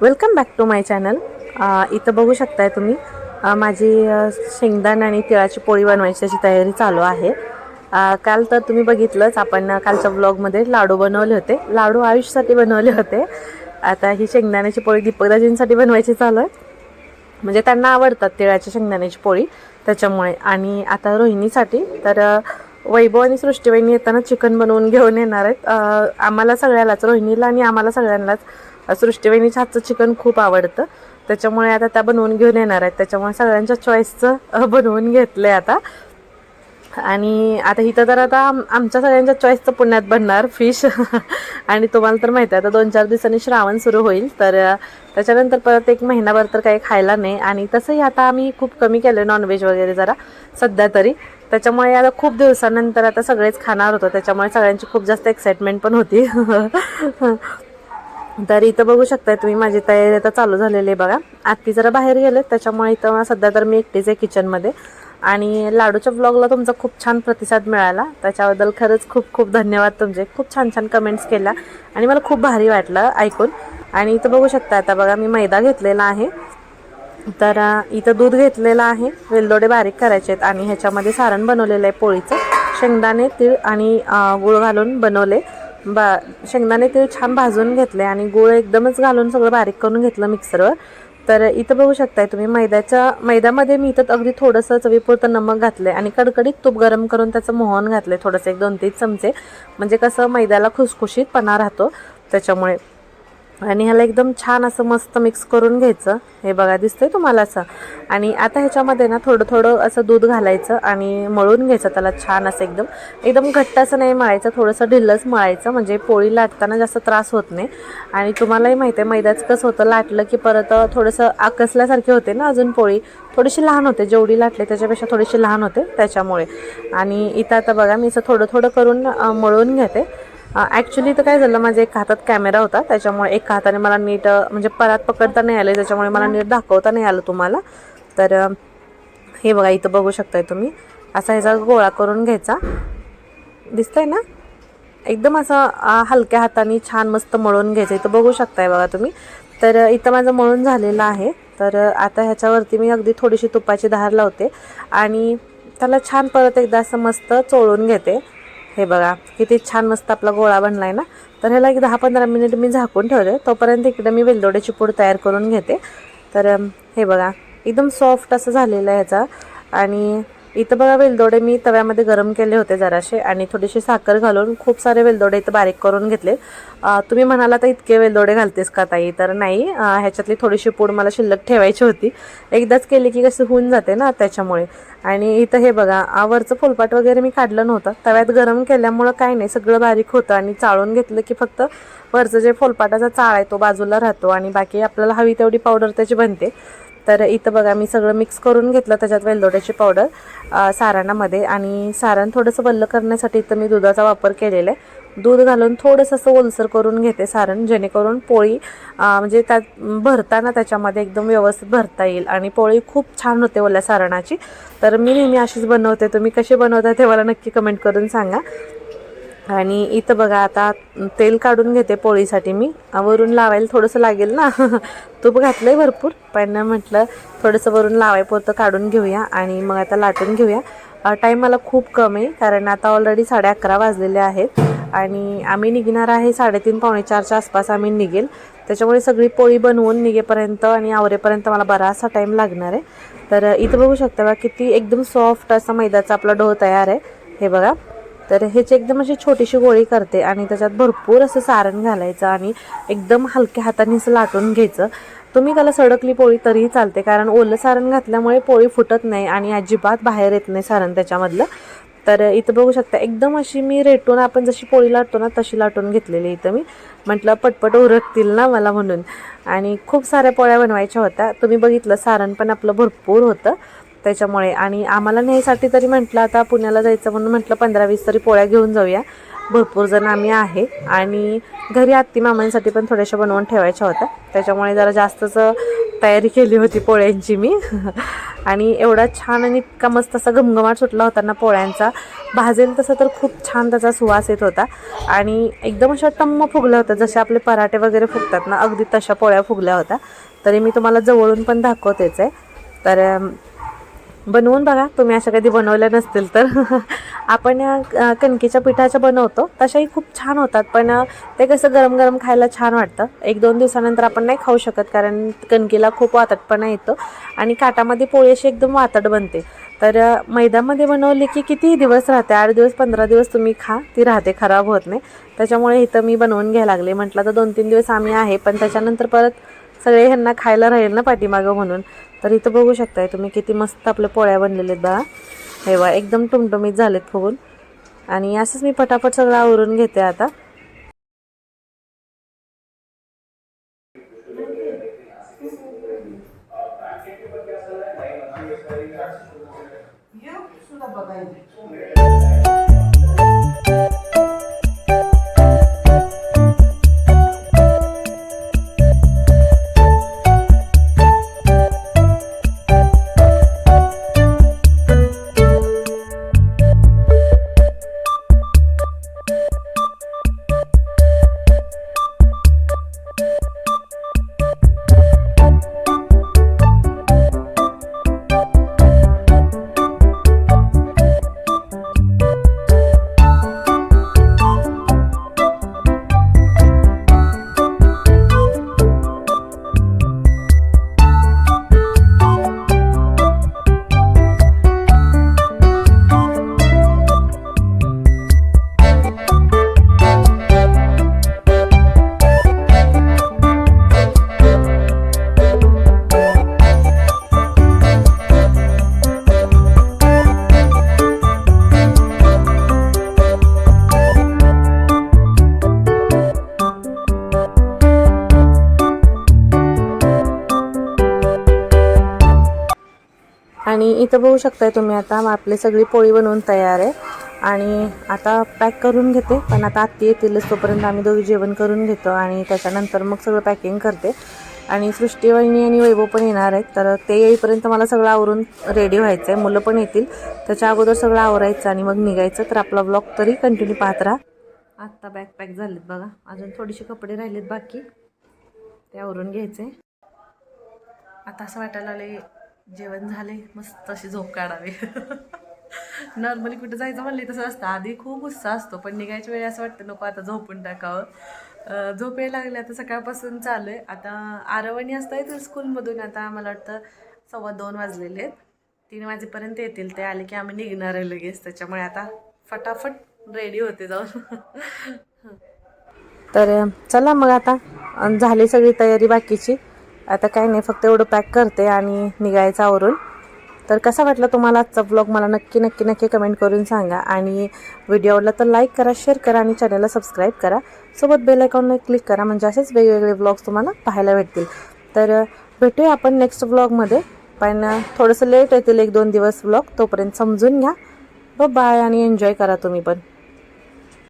Welcome back to my channel इथं बघू शकताय तुम्ही. माझी शेंगदाण आणि तिळाची पोळी बनवायची त्याची तयारी चालू आहे. काल तर तुम्ही बघितलंच आपण कालच्या ब्लॉगमध्ये लाडू बनवले होते. लाडू आयुषसाठी बनवले होते. आता ही शेंगदाण्याची पोळी दीपकदाजींसाठी बनवायची चालू आहे. म्हणजे त्यांना आवडतात तिळाची शेंगदाण्याची पोळी. त्याच्यामुळे आणि आता रोहिणीसाठी तर वैभव आणि सृष्टीवाहिनी येताना चिकन बनवून घेऊन येणार आहेत. आम्हाला सगळ्यालाच रोहिणीला आणि आम्हाला सगळ्यांनाच अ, हातचं चिकन खूप आवडतं. त्याच्यामुळे आता त्या बनवून घेऊन येणार आहेत. त्याच्यामुळे सगळ्यांच्या चॉईसचं बनवून घेतलं आहे आता. आणि आता इथं तर आता आमच्या सगळ्यांच्या चॉईसचं पुण्यात बनणार फिश आणि तुम्हाला तर माहिती आहे आता दोन चार दिवसांनी श्रावण सुरू होईल. तर त्याच्यानंतर परत एक महिनाभर तर काही खायला नाही. आणि तसंही आता आम्ही खूप कमी केलं नॉनव्हेज वगैरे जरा सध्या तरी. त्याच्यामुळे आता खूप दिवसानंतर आता सगळेच खाणार होतो. त्याच्यामुळे सगळ्यांची खूप जास्त एक्साइटमेंट पण होती. तर इथं बघू शकताय तुम्ही माझी तयारी आता चालू झालेली आहे बघा. आत्ती जरा बाहेर गेले त्याच्यामुळे इथं सध्या तर मी एकटीच आहे किचनमध्ये. आणि लाडूच्या ब्लॉगला तुमचा खूप छान प्रतिसाद मिळाला. त्याच्याबद्दल खरंच खूप खूप धन्यवाद तुमचे. खूप छान छान कमेंट्स केल्या. आणि मला खूप भारी वाटलं ऐकून. आणि इथं बघू शकता आता बघा मी मैदा घेतलेला आहे. तर इथं दूध घेतलेलं आहे. वेलदोडे बारीक करायचे आहेत. आणि ह्याच्यामध्ये सारण बनवलेलं आहे पोळीचं. शेंगदाणे तीळ आणि गुळ गूळ घालून बनवले. बा शेंगदाणे ते छान भाजून घेतले आणि गूळ एकदमच घालून सगळं बारीक करून घेतलं मिक्सरवर. तर इथं बघू शकताय तुम्ही मैद्याच्या मैद्यामध्ये मी इथं अगदी थोडंसं चवीपुरतं नमक घातलं आणि कडकडीत तूप गरम करून त्याचं मोहन आहे थोडंसं एक दोन तीन चमचे. म्हणजे कसं मैद्याला खुसखुशीतपणा राहतो त्याच्यामुळे. आणि ह्याला एकदम छान असं मस्त मिक्स करून घ्यायचं. हे बघा दिसतंय तुम्हाला असं? आणि आता ह्याच्यामध्ये ना थोडं थोडं असं दूध घालायचं आणि मळून घ्यायचं त्याला छान असं एकदम. एकदम घट्ट असं नाही मळायचं थोडंसं ढिल्लच मळायचं. म्हणजे पोळी लाटताना जास्त त्रास होत नाही. आणि तुम्हालाही माहिती आहे मैद्याचं कसं होतं लाटलं की परत थोडंसं आकसल्यासारखे होते ना अजून पोळी. थोडीशी लहान होते जेवढी लाटली त्याच्यापेक्षा थोडीशी लहान होते त्याच्यामुळे. आणि इथं आता बघा मी असं थोडं थोडं करून मळून घेते. ॲक्च्युली तर काय झालं माझ्या एक हातात कॅमेरा होता त्याच्यामुळे एका हाताने मला नीट म्हणजे परात पकडता नाही आले त्याच्यामुळे मला नीट दाखवता नाही आलं तुम्हाला. तर हे बघा इथं बघू शकताय तुम्ही. असा ह्याचा गोळा करून घ्यायचा. दिसतंय ना? एकदम असं हलक्या हाताने छान मस्त मळून घ्यायचं. इथं बघू शकताय बघा तुम्ही. तर इथं माझं मळून झालेलं आहे. तर आता ह्याच्यावरती मी अगदी थोडीशी तुपाची धार लावते आणि त्याला छान परत एकदा असं मस्त चोळून घेते. हे बघा किती छान मस्त आपला गोळा बनला आहे ना? तर ह्याला एक दहा पंधरा मिनिट मी झाकून ठेवले. तोपर्यंत इकडे मी वेलदोड्याची पूड तयार करून घेते. तर हे बघा एकदम सॉफ्ट असं झालेलं आहे ह्याचा. आणि इथं बघा वेलदोडे मी तव्यामध्ये गरम केले होते जराशे आणि थोडीशी साखर घालून खूप सारे वेलदोडे इथं बारीक करून घेतले. तुम्ही म्हणाला तर इतके वेलदोडे घालतेस का ताई? तर नाही ह्याच्यातली थोडीशी पूड मला शिल्लक ठेवायची होती. एकदाच केली की कसं होऊन जाते ना त्याच्यामुळे. आणि इथं हे बघा आवरचं वरचं फुलपाट वगैरे मी काढलं नव्हतं. तव्यात गरम केल्यामुळं काय नाही सगळं बारीक होतं आणि चाळून घेतलं की फक्त वरचं जे फुलपाटाचा चाळ आहे तो बाजूला राहतो आणि बाकी आपल्याला हवी तेवढी पावडर त्याची बनते. तर इथं बघा मी सगळं मिक्स करून घेतलं त्याच्यात वेलदोड्याची पावडर सारणामध्ये. आणि सारण थोडंसं बल्ल करण्यासाठी इथं मी दुधाचा वापर केलेला आहे. दूध घालून थोडंसं असं ओलसर करून घेते सारण जेणेकरून पोळी म्हणजे त्यात भरताना त्याच्यामध्ये एकदम व्यवस्थित भरता येईल. आणि पोळी खूप छान होते ओल्या सारणाची. तर मी नेहमी अशीच बनवते. तुम्ही कशी बनवता ते मला नक्की कमेंट करून सांगा. आणि इथं बघा आता तेल काढून घेते पोळीसाठी मी. वरून लावायला थोडंसं लागेल ना. तूप घातलं आहे भरपूर. पण म्हटलं थोडंसं वरून लावायपुरतं काढून घेऊया आणि मग आता लाटून घेऊया. टाईम मला खूप कमी आहे कारण आता ऑलरेडी साडे अकरा वाजलेले आहेत. आणि आम्ही निघणार आहे साडेतीन पावणे चारच्या आसपास आम्ही निघेल. त्याच्यामुळे सगळी पोळी बनवून निघेपर्यंत आणि आवरेपर्यंत मला बराचसा टाईम लागणार आहे. तर इथं बघू शकता बघा किती एकदम सॉफ्ट असा मैद्याचा आपला डोह तयार आहे. हे बघा. तर ह्याची एकदम अशी छोटीशी गोळी करते आणि त्याच्यात भरपूर असं सारण घालायचं आणि एकदम हलक्या हाताने असं लाटून घ्यायचं. तुम्ही त्याला सडकली पोळी तरीही चालते कारण ओलं सारण घातल्यामुळे पोळी फुटत नाही आणि अजिबात बाहेर येत नाही सारण त्याच्यामधलं. तर इथं बघू शकता एकदम अशी मी रेटून आपण जशी पोळी लाटतो ना तशी लाटून घेतलेली इथं मी. म्हटलं पटपट उरकतील ना मला म्हणून. आणि खूप साऱ्या पोळ्या बनवायच्या होत्या. तुम्ही बघितलं सारण पण आपलं भरपूर होतं. त्याच्यामुळे. आणि आम्हाला न्यायसाठी तरी म्हटलं आता पुण्याला जायचं म्हणून म्हटलं पंधरा वीस तरी पोळ्या घेऊन जाऊया. भरपूर जण आम्ही आहे. आणि घरी आत्ती मामांसाठी पण थोड्याशा बनवून ठेवायच्या होत्या. त्याच्यामुळे जरा जास्तच तयारी केली होती पोळ्यांची मी. आणि एवढा छान आणि इतका मस्त असा घमघमाट सुटला होता ना पोळ्यांचा. भाजेल तसं तर खूप छान त्याचा सुवास येत होता. आणि एकदम अशा टम्म फुगल्या होत्या. जसे आपले पराठे वगैरे फुगतात ना अगदी तशा पोळ्या फुगल्या होत्या. तरी मी तुम्हाला जवळून पण दाखवतेच आहे. तर बनवून बघा. तुम्ही अशा कधी बनवल्या नसतील तर. आपण कणकीच्या कणकेच्या पिठाच्या बनवतो. तशाही खूप छान होतात. पण ते कसं गरम गरम खायला छान वाटतं. एक दोन दिवसानंतर आपण नाही खाऊ शकत कारण कणकेला खूप वातटपणा येतो. आणि काटामध्ये पोळी अशी एकदम वातट बनते. तर अ, मैद्यामध्ये बनवली की कितीही दिवस राहते. आठ दिवस पंधरा दिवस तुम्ही खा. ती राहते खराब होत नाही. त्याच्यामुळे इथं मी बनवून घ्यायला लागले. म्हटलं तर दोन तीन दिवस आम्ही आहे. पण त्याच्यानंतर परत सगळे ह्यांना खायला राहील ना पाठीमागं म्हणून. तर इथं बघू शकताय तुम्ही किती मस्त आपल्या पोळ्या बनलेल्या आहेत बा. हे बघा एकदम टुमटुमीत झालेत फुगून. आणि असंच मी पटापट सगळं आवरून घेते आता. आणि इथं बघू शकताय तुम्ही आता आपली सगळी पोळी बनवून तयार आहे. आणि आता पॅक करून घेते पण आता आत्ती येतीलच तोपर्यंत आम्ही दोघी जेवण करून घेतो आणि त्याच्यानंतर मग सगळं पॅकिंग करते. आणि सृष्टी वहिनी आणि वैभव पण येणार आहेत तर ते येईपर्यंत मला सगळं आवरून रेडी व्हायचं आहे मुलं पण येतील त्याच्या अगोदर सगळं आवरायचं आणि मग निघायचं तर आपला ब्लॉग तरी कंटिन्यू पाहत राहा. आत्ता बॅग पॅक झालेत बघा अजून थोडेसे कपडे राहिलेत बाकी ते आवरून घ्यायचे आता असं वाटायला लागले जेवण झाले मस्त अशी झोप काढावी. नॉर्मली कुठं जायचं म्हणले तसं असतं. आधी खूप उत्साह असतो पण निघायच्या वेळी असं वाटतं नको आता झोपून टाकावं. झोप यायला लागली आता सकाळपासून चालू आहे. आता आरवणी असता येतील स्कूलमधून आता मला वाटतं सव्वा दोन वाजलेले आहेत. तीन वाजेपर्यंत येतील ते आले की आम्ही निघणार आहे लगेच. त्याच्यामुळे आता फटाफट रेडी होते जाऊन. तर चला मग आता. झाली सगळी तयारी बाकीची. आता काही नाही फक्त एवढं पॅक करते आणि निघायचं आवरून. तर कसा वाटला तुम्हाला आजचा ब्लॉग मला नक्की नक्की नक्की कमेंट करून सांगा. आणि व्हिडिओ आवडला तर लाईक करा शेअर करा आणि चॅनलला सबस्क्राईब करा. सोबत बेल अकाउंटने क्लिक करा म्हणजे असेच वेगवेगळे ब्लॉग्स तुम्हाला पाहायला भेटतील. तर भेटूया आपण नेक्स्ट ब्लॉगमध्ये पण थोडंसं लेट येतील एक दोन दिवस ब्लॉग तोपर्यंत समजून घ्या. बाय आणि एन्जॉय करा तुम्ही पण.